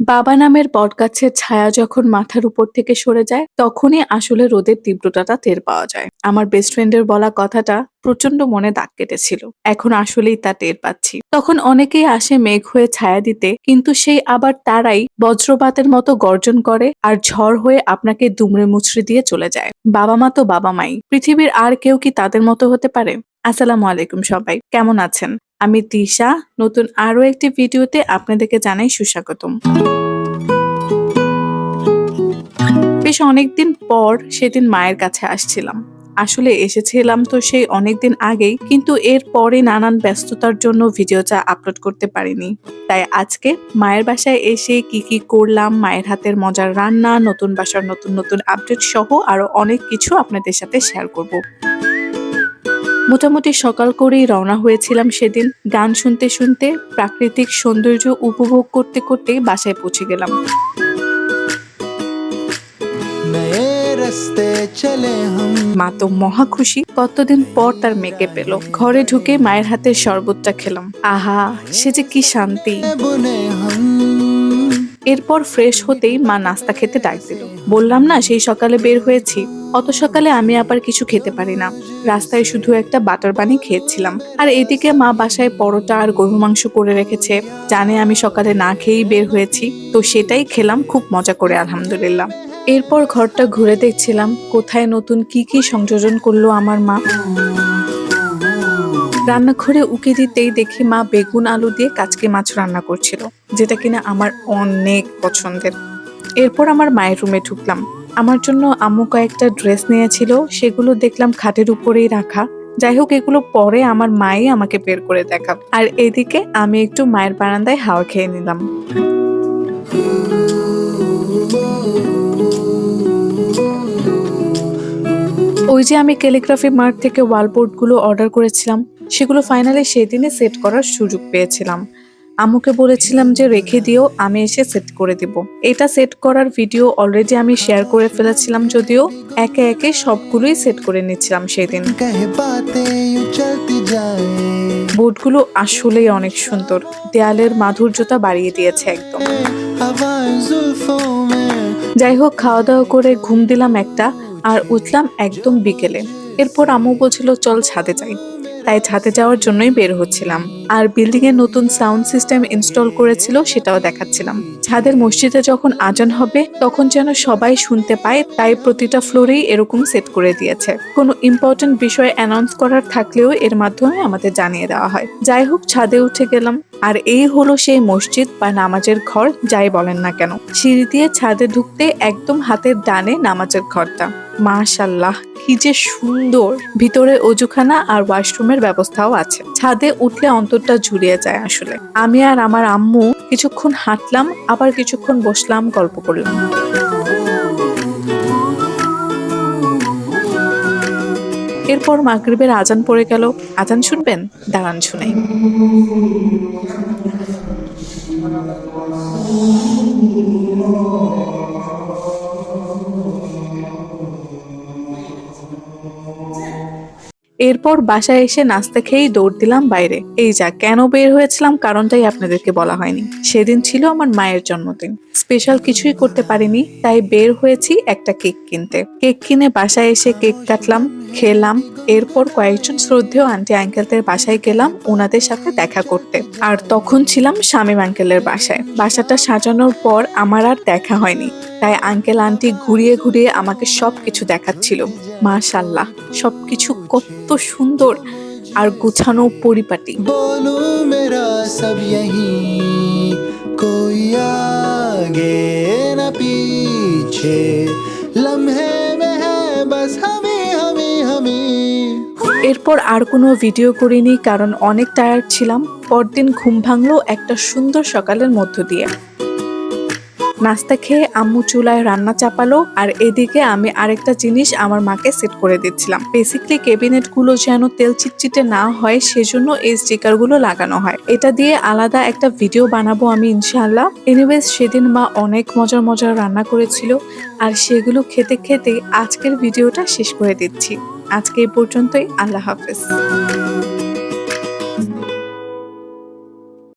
বাবা নামের বটগাছের ছায়া যখন মাথার উপর থেকে সরে যায়, তখনই আসলে রোদের তীব্রতাটা টের পাওয়া যায়। আমার বেস্ট ফ্রেন্ডের বলা কথাটা প্রচণ্ড মনে দাগ কেটেছিল। এখন আসলেই তা টের পাচ্ছি। তখন অনেকেই আসে মেঘ হয়ে ছায়া দিতে, কিন্তু সেই আবার তারাই বজ্রপাতের মতো গর্জন করে আর ঝড় হয়ে আপনাকে দুমড়ে মুচড়ে দিয়ে চলে যায়। বাবা মা তো বাবা মাই। পৃথিবীর আর কেউ কি তাদের মতো হতে পারে? আসসালামু আলাইকুম সবাই। কেমন আছেন? আমি তিশা নতুন আরও একটি ভিডিওতে আপনাদেরকে জানাই সুস্বাগতম। বেশ অনেকদিন পর সেদিন মায়ের কাছে আসছিলাম। আসলে এসেছিলাম তো সেই অনেকদিন আগেই, কিন্তু এর পরে নানান ব্যস্ততার জন্য ভিডিওটা আপলোড করতে পারিনি। তাই আজকে মায়ের বাসায় এসে কি কি করলাম, মায়ের হাতের মজার রান্না, নতুন বাসার নতুন নতুন আপডেট সহ আরও অনেক কিছু আপনাদের সাথে শেয়ার করব। মোটামুটি সকাল করেই রওনা হয়েছিলাম সেদিন। গান শুনতে শুনতে প্রাকৃতিক সৌন্দর্য উপভোগ করতে করতে বাসায় পৌঁছে গেলাম। মা তো মহা খুশি। কতদিন পর তার মেয়েকে পেল। ঘরে ঢুকে মায়ের হাতে শরবতটা খেলাম। আহা সে যে কি শান্তি। এরপর ফ্রেশ হতেই মা নাস্তা খেতে ডাক দিল। বললাম, না, সেই সকালে বের হয়েছি। অত সকালে আমি আবার কিছু খেতে পারি না। রাস্তায় শুধু একটা বাটার পানি খেয়েছিলাম। আর এদিকে মা বাসায় পরোটা আর গরু মাংস করে রেখেছে। জানে আমি সকালে না খেয়েই বের হয়েছি। তো সেটাই খেলাম, খুব মজা করে, আলহামদুলিল্লাহ। এরপর ঘরটা ঘুরে দেখছিলাম, কোথায় নতুন কি কি সংযোজন করল আমার মা। রান্নাঘরে উকি দিতেই দেখি মা বেগুন আলু দিয়ে কাচকি মাছ রান্না করছিল, যেটা কিনা আমার অনেক পছন্দের। এরপর আমার মায়ের রুমে ঢুকলাম। আমার জন্য আম্মু কয়েকটা ড্রেস নিয়েছিল, সেগুলো দেখলাম খাটের উপরেই রাখা। যাই হোক, এগুলো পরে আমার মাই আমাকে বের করে দেখা আর এদিকে আমি একটু মায়ের বারান্দায় হাওয়া খেয়ে নিলাম। ওই যে আমি ক্যালিগ্রাফি মার্ট থেকে ওয়াল ওয়ালবোর্ডগুলো অর্ডার করেছিলাম সেগুলো ফাইনালি সেদিনে সেট করার সুযোগ পেয়েছিলাম। আম্মুকে বলেছিলাম যে রেখে দিও আমি এসে সেট করে দিব। এটা সেট করার ভিডিও অলরেডি আমি শেয়ার করে ফেলেছিলাম যদিও একে একে সবগুলোই সেট করে নিচ্ছিলাম সেদিন। বুটগুলো আসলেই অনেক সুন্দর। দেয়ালের মাধুর্যতা বাড়িয়ে দিয়েছে একদম। যাই হোক খাওয়া দাওয়া করে ঘুম দিলাম একটা আর উঠলাম একদম বিকেলে। এরপর আম্মু বলছিল চল ছাদে যাই। তাই ছাদে যাওয়ার জন্যই বের হচ্ছিলাম। আর বিল্ডিং এ নতুন সাউন্ড সিস্টেম ইনস্টল করেছিল সেটাও দেখাচ্ছিলাম। ছাদের মসজিদে যখন আজান হবে, তখন যেন সবাই শুনতে পায়, তাই প্রতিটা ফ্লোরেই এরকম সেট করে দিয়েছে। কোনো ইম্পর্টেন্ট বিষয় অ্যানাউন্স করার থাকলেও এর মাধ্যমে আমাদের জানিয়ে দেওয়া হয়। যাই হোক, ছাদে উঠে গেলাম। আর এই হলো সেই মসজিদ বা নামাজের ঘর, যাই বলেন না কেন। সিঁড়ি দিয়ে ছাদে ঢুকতে একদম হাতের ডানে নামাজের ঘরটা। মাশাল্লাহ কি যে সুন্দর। ভিতরে অজুখানা আর ওয়াশরুমের ব্যবস্থাও আছে। ছাদে উঠলে অন্তরটা জুড়িয়ে যায় আসলে। আমি আর আমার আম্মু কিছুক্ষণ হাঁটলাম, আবার কিছুক্ষণ বসলাম গল্প করলাম। এরপর মাগরিবের আজান পড়ে গেল। আজান শুনবেন? দাঁড়ান শুনাই এরপর বাসায় এসে নাস্তা খেয়েই দৌড় দিলাম বাইরে। এই যা, কেন বের হয়েছিলাম কারণটাই আপনাদেরকে বলা হয়নি। সেদিন ছিল আমার মায়ের জন্মদিন। স্পেশাল কিছুই করতে পারিনি, তাই বের হয়েছি একটা কেক কিনতে। কেক কিনে বাসায় এসে কেক কাটলাম, খেলাম, এরপর কয়েকজন শ্রদ্ধেয় আন্টি আঙ্কেলদের বাসায় গেলাম ওনাদের সাথে দেখা করতে। আর তখন ছিলাম শামীম আঙ্কেলের বাসায়। বাসাটা সাজানোর পর আমার আর দেখা হয়নি। তাই আঙ্কেল আন্টি ঘুরিয়ে ঘুরিয়ে আমাকে সব কিছু দেখাচ্ছিল। মাশাল্লাহ সব কিছু কত সুন্দর আর গুছানো পরিপাটি। এরপর আর কোনো ভিডিও করিনি কারণ অনেক টায়ার্ড ছিলাম। পরদিন ঘুম ভাঙলো একটা সুন্দর সকালের মধ্য দিয়ে। নাস্তা খেয়ে আম্মু চুলায় রান্না চাপালো, আর এদিকে আমি আরেকটা জিনিস আমার মাকে সেট করে দিচ্ছিলাম। বেসিকলি ক্যাবিনেটগুলো যেন তেল চিটচিটে না হয়, সেজন্য এই স্টিকারগুলো লাগানো হয়। এটা দিয়ে আলাদা একটা ভিডিও বানাবো আমি, ইনশাআল্লাহ। এনিওয়েজ সেদিন মা অনেক মজার মজার রান্না করেছিল, আর সেগুলো খেতে খেতে আজকের ভিডিওটা শেষ করে দিচ্ছি। আজকে এই পর্যন্তই, আল্লাহ হাফেজ।